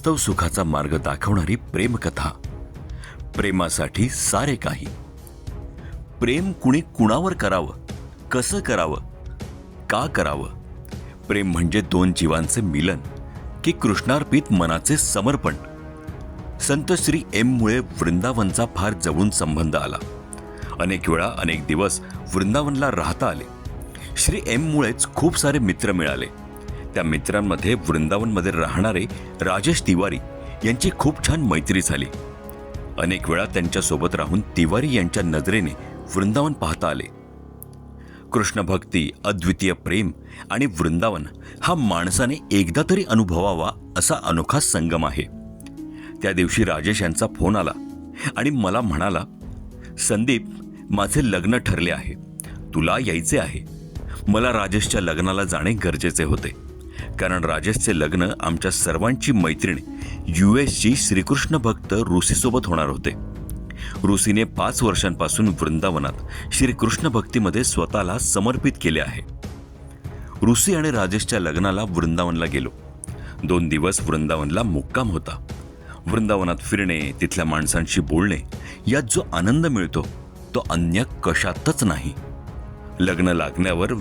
वास्तव सुखाचा मार्ग दाखवणारी प्रेमकथा. प्रेमासाठी सारे काही. प्रेम कुणी कुणावर करावं? कसं करावं? का करावं? प्रेम म्हणजे दोन जीवांचे मिलन की कृष्णार्पित मनाचे समर्पण. संत श्री एम मुळे वृंदावनचा फार जवळून संबंध आला. अनेक वेळा अनेक दिवस वृंदावनला राहता आले. श्री एम मुळेच खूप सारे मित्र मिळाले. त्या मित्रांमध्ये वृंदावनमध्ये राहणारे राजेश तिवारी यांची खूप छान मैत्री झाली. अनेक वेळा त्यांच्यासोबत राहून तिवारी यांच्या नजरेने वृंदावन पाहता आले. कृष्ण भक्ती अद्वितीय प्रेम आणि वृंदावन हा माणसाने एकदा तरी अनुभवावा असा अनोखा संगम आहे. त्या दिवशी राजेश यांचा फोन आला आणि मला म्हणाला संदीप माझे लग्न ठरले आहे. तुला यायचे आहे. मला राजेशच्या लग्नाला जाणे गरजेचे होते. कारण राजेशचे लग्न आमच्या सर्वांची मैत्रीण यू एसची श्रीकृष्ण भक्त ऋषीसोबत होणार होते. ऋषीने पाच वर्षांपासून वृंदावनात श्रीकृष्ण भक्तीमध्ये स्वतःला समर्पित केले आहे. ऋषी आणि राजेशच्या लग्नाला वृंदावनला गेलो. दोन दिवस वृंदावनला मुक्काम होता. वृंदावनात फिरणे तिथल्या माणसांशी बोलणे यात जो आनंद मिळतो तो अन्य कशातच नाही. लग्न लागण्यावर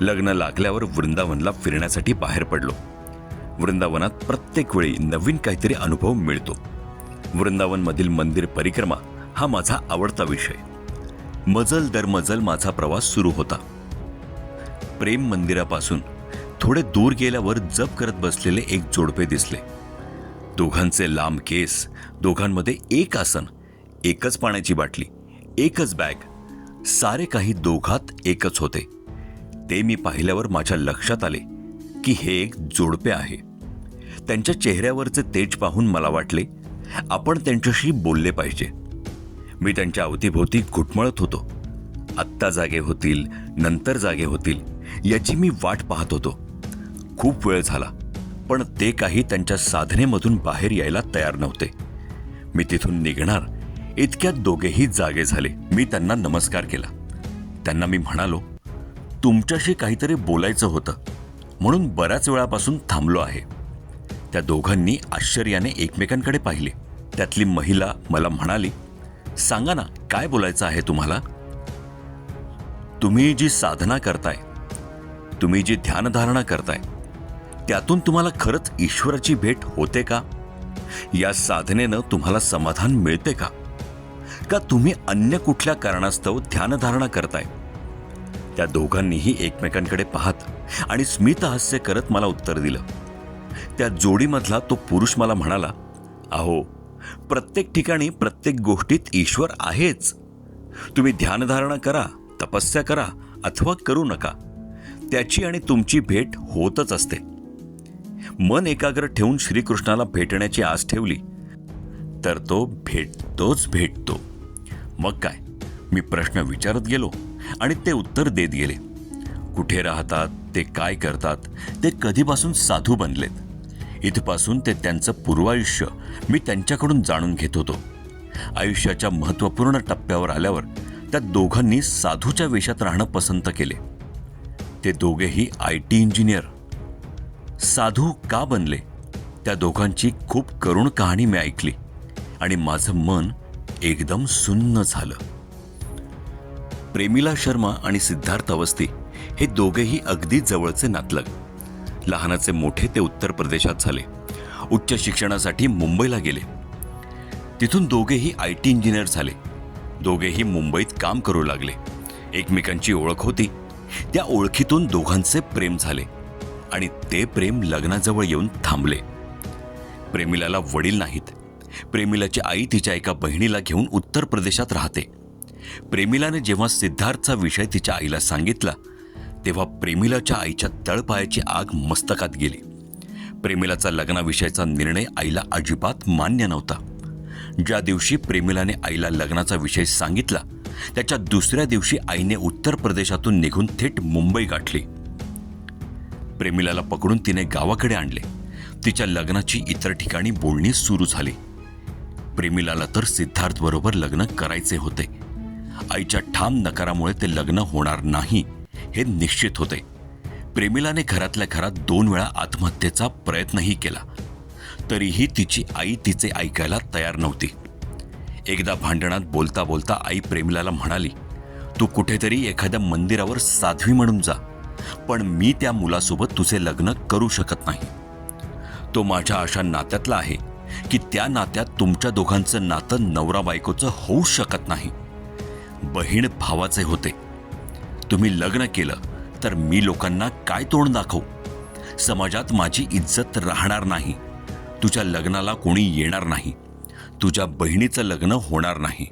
लग्न लागल्यावर वृंदावनला फिरण्यासाठी बाहेर पडलो. वृंदावनात प्रत्येक वेळी नवीन काहीतरी अनुभव मिळतो. वृंदावनमधील मंदिर परिक्रमा हा माझा आवडता विषय. मजल दर मजल माझा प्रवास सुरू होता. प्रेम मंदिरापासून थोडे दूर गेल्यावर जप करत बसलेले एक जोडपे दिसले. दोघांचे लांब केस दोघांमध्ये एक आसन एकच पाण्याची बाटली एकच बॅग सारे काही दोघात एकच होते. ते मी पाहिल्यावर माझ्या लक्षात आले की हे एक जोडपे आहे. त्यांच्या चेहऱ्यावरचे तेज पाहून मला वाटले आपण त्यांच्याशी बोलले पाहिजे. मी त्यांच्या अवतीभोवती घुटमळत होतो. आत्ता जागे होतील नंतर जागे होतील याची मी वाट पाहत होतो. खूप वेळ झाला पण ते काही त्यांच्या साधनेमधून बाहेर यायला तयार नव्हते. मी तिथून निघणार इतक्यात दोघेही जागे झाले. मी त्यांना नमस्कार केला. त्यांना मी म्हणालो तुमच्याशी काहीतरी बोलायचं होतं. म्हणून बऱ्याच वेळापासून थांबलो आहे. त्या दोघांनी आश्चर्याने एकमेकांकडे पाहिले. त्यातली महिला मला म्हणाली सांगा ना काय बोलायचं आहे तुम्हाला? तुम्ही जी साधना करताय तुम्ही जी ध्यानधारणा करताय त्यातून तुम्हाला खरंच ईश्वराची भेट होते का? या साधनेनं तुम्हाला समाधान मिळते का? का तुम्ही अन्य कुठल्या कारणास्तव ध्यानधारणा करताय? त्या दोघांनीही एकमेकांकडे पाहत आणि स्मितहास्य करत मला उत्तर दिलं. त्या जोडीमधला तो पुरुष मला म्हणाला अहो प्रत्येक ठिकाणी प्रत्येक गोष्टीत ईश्वर आहेच. तुम्ही ध्यानधारणा करा तपस्या करा अथवा करू नका. त्याची आणि तुमची भेट होतच असते. मन एकाग्र ठेवून श्रीकृष्णाला भेटण्याची आस ठेवली. तर तो भेटतोच भेटतो. मग काय? मी प्रश्न विचारत गेलो. आणि ते उत्तर देत गेले. कुठे राहतात ते काय करतात ते कधीपासून साधू बनलेत? इथपासून ते त्यांचं पूर्वायुष्य मी त्यांच्याकडून जाणून घेत होतो. आयुष्याच्या महत्त्वपूर्ण टप्प्यावर आल्यावर त्या दोघांनी साधूच्या वेशात राहणं पसंत केले. ते दोघेही आय टी इंजिनियर. साधू का बनले? त्या दोघांची खूप करुण कहाणी मी ऐकली आणि माझं मन एकदम सुन्न झालं. प्रेमिला शर्मा आणि सिद्धार्थ अवस्थी हे दोघेही अगदी जवळचे नातलग. लहानाचे मोठे ते उत्तर प्रदेशात झाले. उच्च शिक्षणासाठी मुंबईला गेले. तिथून दोघेही आय टी इंजिनियर झाले. दोघेही मुंबईत काम करू लागले. एकमेकांची ओळख होती. त्या ओळखीतून दोघांचे प्रेम झाले आणि ते प्रेम लग्नाजवळ येऊन थांबले. प्रेमिलाला वडील नाहीत. प्रेमिलाची आई तिच्या एका बहिणीला घेऊन उत्तर प्रदेशात राहते. प्रेमिलाने जेव्हा सिद्धार्थचा विषय तिच्या आईला सांगितला तेव्हा प्रेमिलाच्या आईच्या तळपायाची आग मस्तकात गेली. प्रेमिलाचा लग्नाविषयीचा निर्णय आईला अजिबात मान्य नव्हता. ज्या दिवशी प्रेमिलाने आईला लग्नाचा विषय सांगितला त्याच्या दुसऱ्या दिवशी आईने उत्तर प्रदेशातून निघून थेट मुंबई गाठली. प्रेमिलाला पकडून तिने गावाकडे आणले. तिच्या लग्नाची इतर ठिकाणी बोलणी सुरू झाली. प्रेमिलाला तर सिद्धार्थ बरोबर लग्न करायचे होते. आईच्या ठाम नकारामुळे ते लग्न होणार नाही हे निश्चित होते. प्रेमिलाने घरातल्या घरात दोन वेळा आत्महत्येचा प्रयत्नही केला. तरीही तिची आई तिचे ऐकायला तयार नव्हती. एकदा भांडणात बोलता बोलता आई प्रेमिलाला म्हणाली तू कुठेतरी एखाद्या मंदिरावर साध्वी म्हणून जा पण मी त्या मुलासोबत तुझे लग्न करू शकत नाही. तो माझ्या अशा नात्यातला आहे की त्या नात्यात तुमच्या दोघांचं नातं नवरा बायकोचं होऊ शकत नाही. बहीण भावाचे होते. तुम्ही लग्न केलं तर मी लोकांना काय तोंड दाखवू? समाजात माझी इज्जत राहणार नाही. तुझ्या लग्नाला कोणी येणार नाही. तुझ्या बहिणीचं लग्न होणार नाही.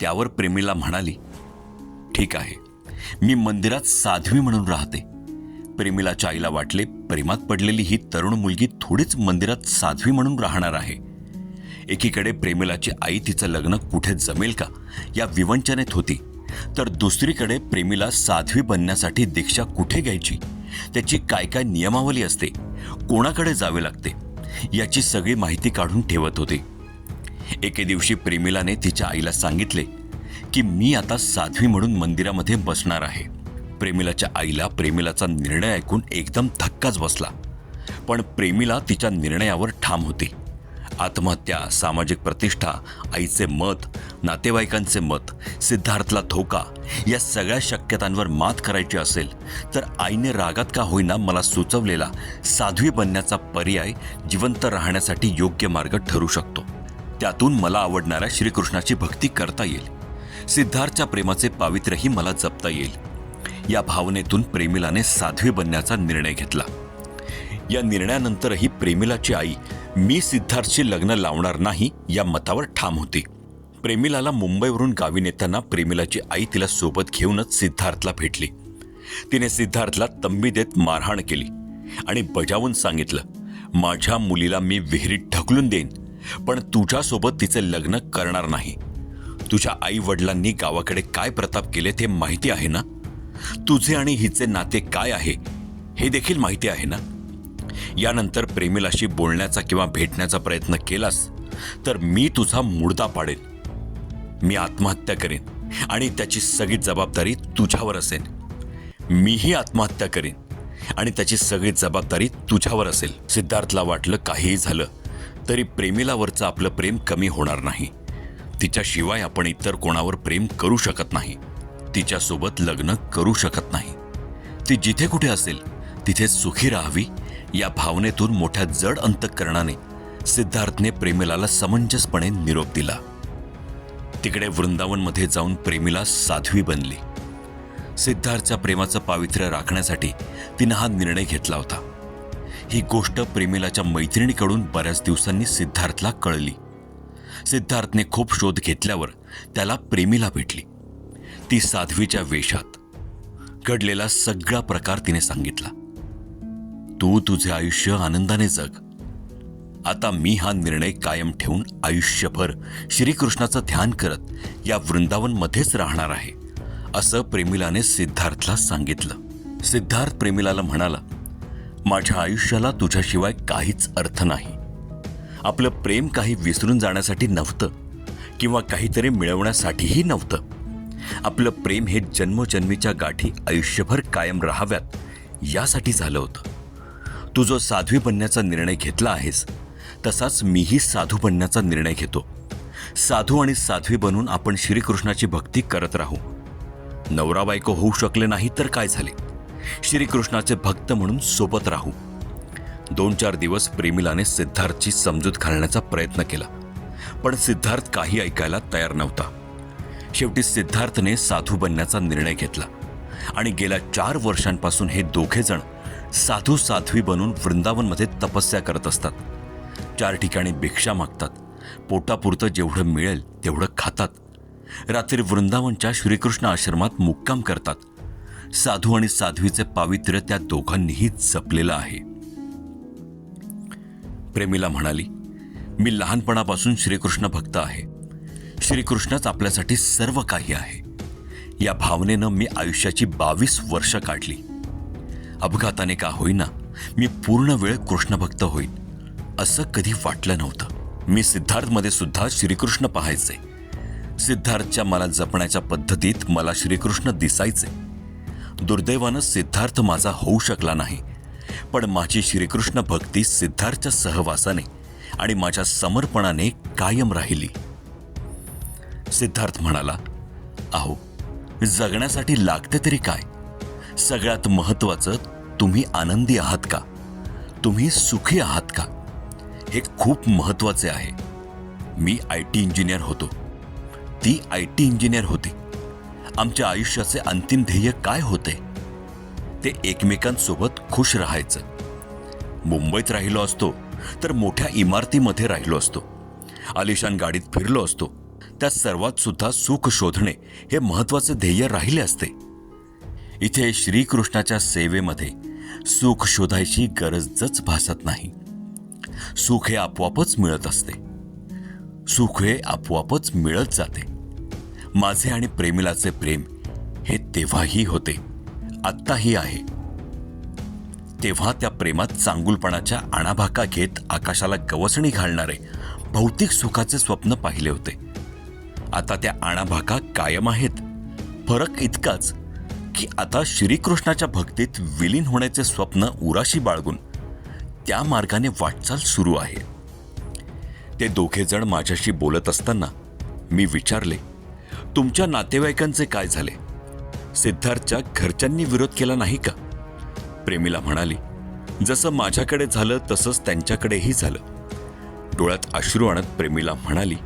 त्यावर प्रेमीला म्हणाली ठीक आहे. मी मंदिरात साध्वी म्हणून राहते. प्रेमीला आईला वाटले प्रेमात पडलेली ही तरुण मुलगी थोडीच मंदिरात साध्वी म्हणून राहणार आहे. एकीकडे प्रेमिलाची आई तिचं लग्न कुठे जमेल का या विवंचनेत होती. तर दुसरीकडे प्रेमीला साध्वी बनण्यासाठी दीक्षा कुठे घ्यायची? त्याची काय काय नियमावली असते? कोणाकडे जावे लागते? याची सगळी माहिती काढून ठेवत होती. एके दिवशी प्रेमिलाने तिच्या आईला सांगितले की मी आता साध्वी म्हणून मंदिरामध्ये बसणार आहे. प्रेमिलाच्या आईला प्रेमिलाचा निर्णय ऐकून एकदम धक्काच बसला. पण प्रेमिला तिच्या निर्णयावर ठाम होती. आत्महत्या सामाजिक प्रतिष्ठा आईचे मत नातेवाईकांचे मत सिद्धार्थला धोका या सगळ्या शक्यतांवर मात करायची असेल तर आईने रागात का होईना मला सुचवलेला साध्वी बनण्याचा पर्याय जिवंत राहण्यासाठी योग्य मार्ग ठरू शकतो. त्यातून मला आवडणाऱ्या श्रीकृष्णाची भक्ती करता येईल. सिद्धार्थच्या प्रेमाचे पावित्र्यही मला जपता येईल. या भावनेतून प्रेमिलाने साध्वी बनण्याचा निर्णय घेतला. या निर्णयानंतरही प्रेमिलाची आई मी सिद्धार्थशी लग्न लावणार नाही या मतावर ठाम होती. प्रेमिलाला मुंबईवरून गावी नेताना प्रेमिलाची आई तिला सोबत घेऊनच सिद्धार्थला भेटली. तिने सिद्धार्थला तंबी देत मारहाण केली आणि बजावून सांगितलं माझ्या मुलीला मी विहिरीत ढकलून देईन पण तुझ्यासोबत तिचे लग्न करणार नाही. तुझ्या आई वडिलांनी गावाकडे काय प्रताप केले ते माहिती आहे ना? तुझे आणि हिचे नाते काय आहे? हे देखील माहिती आहे ना? यानंतर प्रेमिलाशी बोलण्याचा किंवा भेटण्याचा प्रयत्न केलास तर मी तुझा मुडदा पाडेन. मी आत्महत्या करेन आणि त्याची सगळी जबाबदारी तुझ्यावर असेल. मीही आत्महत्या करेन आणि त्याची सगळी जबाबदारी तुझ्यावर असेल. सिद्धार्थला वाटलं काहीही झालं तरी प्रेमिलावरचं आपलं प्रेम कमी होणार नाही. तिच्याशिवाय आपण इतर कोणावर प्रेम करू शकत नाही. तिच्यासोबत लग्न करू शकत नाही. ती जिथे कुठे असेल तिथे सुखी राहावी या भावनेतून मोठ्या जड अंतःकरणाने सिद्धार्थने प्रेमिलाला समंजसपणे निरोप दिला. तिकडे वृंदावनमध्ये जाऊन प्रेमिला साध्वी बनली. सिद्धार्थच्या प्रेमाचं पावित्र्य राखण्यासाठी तिनं हा निर्णय घेतला होता. ही गोष्ट प्रेमिलाच्या मैत्रिणीकडून बऱ्याच दिवसांनी सिद्धार्थला कळली. सिद्धार्थने खूप शोध घेतल्यावर त्याला प्रेमिला भेटली. ती साध्वीच्या वेशात. घडलेला सगळा प्रकार तिने सांगितला. तू तुझे आयुष्य आनंदाने जग. आता मी हा निर्णय कायम ठेवून आयुष्यभर श्रीकृष्णाचं ध्यान करत या वृंदावनमध्येच राहणार आहे असं प्रेमिलाने सिद्धार्थला सांगितलं. सिद्धार्थ प्रेमिलाला म्हणाला माझ्या आयुष्याला तुझ्याशिवाय काहीच अर्थ नाही. आपलं प्रेम काही विसरून जाण्यासाठी नव्हतं किंवा काहीतरी मिळवण्यासाठीही नव्हतं. आपलं प्रेम हे जन्मजन्मीच्या गाठी आयुष्यभर कायम राहाव्यात यासाठी झालं होतं. तू जो साध्वी बनण्याचा निर्णय घेतला आहेस तसाच मीही साधू बनण्याचा निर्णय घेतो. साधू आणि साध्वी बनून आपण श्रीकृष्णाची भक्ती करत राहू. नवरा बायको होऊ शकले नाही तर काय झाले? श्रीकृष्णाचे भक्त म्हणून सोबत राहू. दोन चार दिवस प्रेमिलाने सिद्धार्थची समजूत घालण्याचा प्रयत्न केला पण सिद्धार्थ काही ऐकायला तयार नव्हता. शेवटी सिद्धार्थने साधू बनण्याचा निर्णय घेतला आणि गेल्या चार वर्षांपासून हे दोघेजण साधू साध्वी बनून वृंदावनमध्ये तपस्या करत असतात. चार ठिकाणी भिक्षा मागतात. पोटापुरतं जेवढं मिळेल तेवढं खातात. रात्री वृंदावनच्या श्रीकृष्ण आश्रमात मुक्काम करतात. साधू आणि साध्वीचे पावित्र्य त्या दोघांनीही जपलेलं आहे. प्रेमीला म्हणाली मी लहानपणापासून श्रीकृष्ण भक्त आहे. श्रीकृष्णच आपल्यासाठी सर्व काही आहे. या भावनेनं मी आयुष्याची बावीस वर्ष काढली. अपघाताने का होईना मी पूर्ण वेळ कृष्णभक्त होईन असं कधी वाटलं नव्हतं. मी सिद्धार्थमध्ये सुद्धा श्रीकृष्ण पाहायचे. सिद्धार्थच्या मला जपण्याच्या पद्धतीत मला श्रीकृष्ण दिसायचे. दुर्दैवानं सिद्धार्थ माझा होऊ शकला नाही पण माझी श्रीकृष्ण भक्ती सिद्धार्थच्या सहवासाने आणि माझ्या समर्पणाने कायम राहिली. सिद्धार्थ म्हणाला अहो जगण्यासाठी लागते तरी काय? सगळ्यात महत्वाचं तुम्ही आनंदी आहात का? तुम्ही सुखी आहात का? हे खूप महत्त्वाचे आहे. मी आय टी इंजिनियर होतो. ती आय टी इंजिनियर होती. आमच्या आयुष्याचे अंतिम ध्येय काय होते? ते एकमेकांसोबत खुश राहायचं. मुंबईत राहिलो असतो तर मोठ्या इमारतीमध्ये राहिलो असतो. आलिशान गाडीत फिरलो असतो. त्या सर्वात सुद्धा सुख शोधणे हे महत्त्वाचे ध्येय राहिले असते. इथे श्रीकृष्णाच्या सेवेमध्ये सुख शोधायची गरजच भासत नाही. सुख हे आपोआपच मिळत असते. सुख हे आपोआपच मिळत जाते. माझे आणि प्रेमिलाचे प्रेम हे तेव्हाही होते. आत्ताही आहे. तेव्हा त्या प्रेमात चांगुलपणाच्या आणाभाका घेत आकाशाला गवसणी घालणारे भौतिक सुखाचे स्वप्न पाहिले होते. आता त्या आणाभाका कायम आहेत. फरक इतकाच की आता श्रीकृष्णाच्या भक्तीत विलीन होण्याचे स्वप्न उराशी बाळगून त्या मार्गाने वाटचाल सुरू आहे. ते दोघेजण माझ्याशी बोलत असताना मी विचारले तुमच्या नातेवाईकांचे काय झाले? सिद्धार्थच्या घरच्यांनी विरोध केला नाही का? प्रेमीला म्हणाली जसं माझ्याकडे झालं तसंच त्यांच्याकडेही झालं. डोळ्यात अश्रू आणत प्रेमीला म्हणाली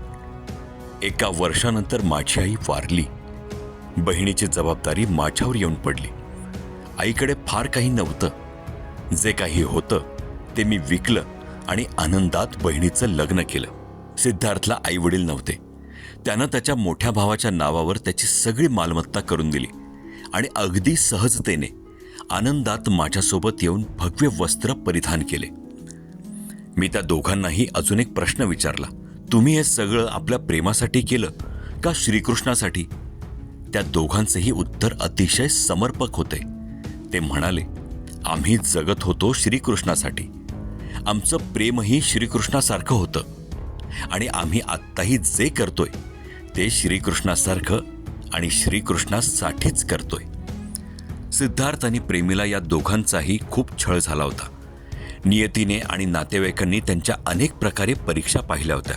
एका वर्षानंतर माझी आई वारली. बहिणीची जबाबदारी माझ्यावर येऊन पडली. आईकडे फार काही नव्हतं. जे काही होतं ते मी विकलं आणि आनंदात बहिणीचं लग्न केलं. सिद्धार्थला आई वडील नव्हते. त्यानं त्याच्या मोठ्या भावाच्या नावावर त्याची सगळी मालमत्ता करून दिली. आणि अगदी सहजतेने आनंदात माझ्यासोबत येऊन भगवे वस्त्र परिधान केले. मी त्या दोघांनाही अजून एक प्रश्न विचारला. तुम्ही हे सगळं आपल्या प्रेमासाठी केलं का श्रीकृष्णासाठी? त्या दोघांचेही उत्तर अतिशय समर्पक होते. ते म्हणाले आम्ही जगत होतो श्रीकृष्णासाठी. आमचं प्रेमही श्रीकृष्णासारखं होतं. आणि आम्ही आत्ताही जे करतोय ते श्रीकृष्णासारखं आणि श्रीकृष्णासाठीच करतोय. सिद्धार्थ आणि प्रेमीला या दोघांचाही खूप छळ झाला होता. नियतीने आणि नातेवाईकांनी त्यांच्या अनेक प्रकारे परीक्षा पाहिल्या होत्या.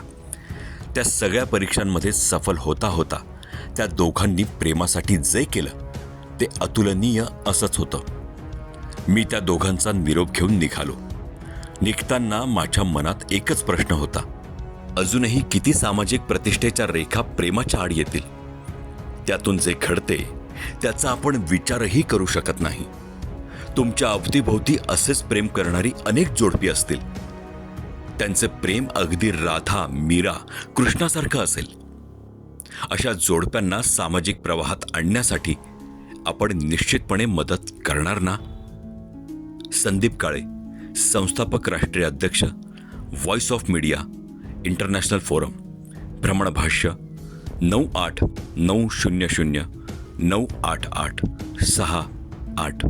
त्या सगळ्या परीक्षांमध्ये सफल होता होता. त्या दोघांनी प्रेमासाठी जे केलं ते अतुलनीय असंच होतं. मी त्या दोघांचा निरोप घेऊन निघालो. निघताना माझ्या मनात एकच प्रश्न होता. अजूनही किती सामाजिक प्रतिष्ठेच्या रेखा प्रेमाच्या आड येतील? त्यातून जे घडते त्याचा आपण विचारही करू शकत नाही. तुमच्या अवतीभोवती असेच प्रेम करणारी अनेक जोडपी असतील. त्यांचे प्रेम अगदी राधा मीरा कृष्णासारखं असेल. अशा जोडप्यांना सामाजिक प्रवाहात आणण्यासाठी आपण निश्चितपणे मदत करणार ना? संदीप काळे संस्थापक राष्ट्रीय अध्यक्ष voice of media international forum भ्रमणभाष्य नऊ आठ नऊ शून्य शून्य नऊ आठ आठ सहा आठ.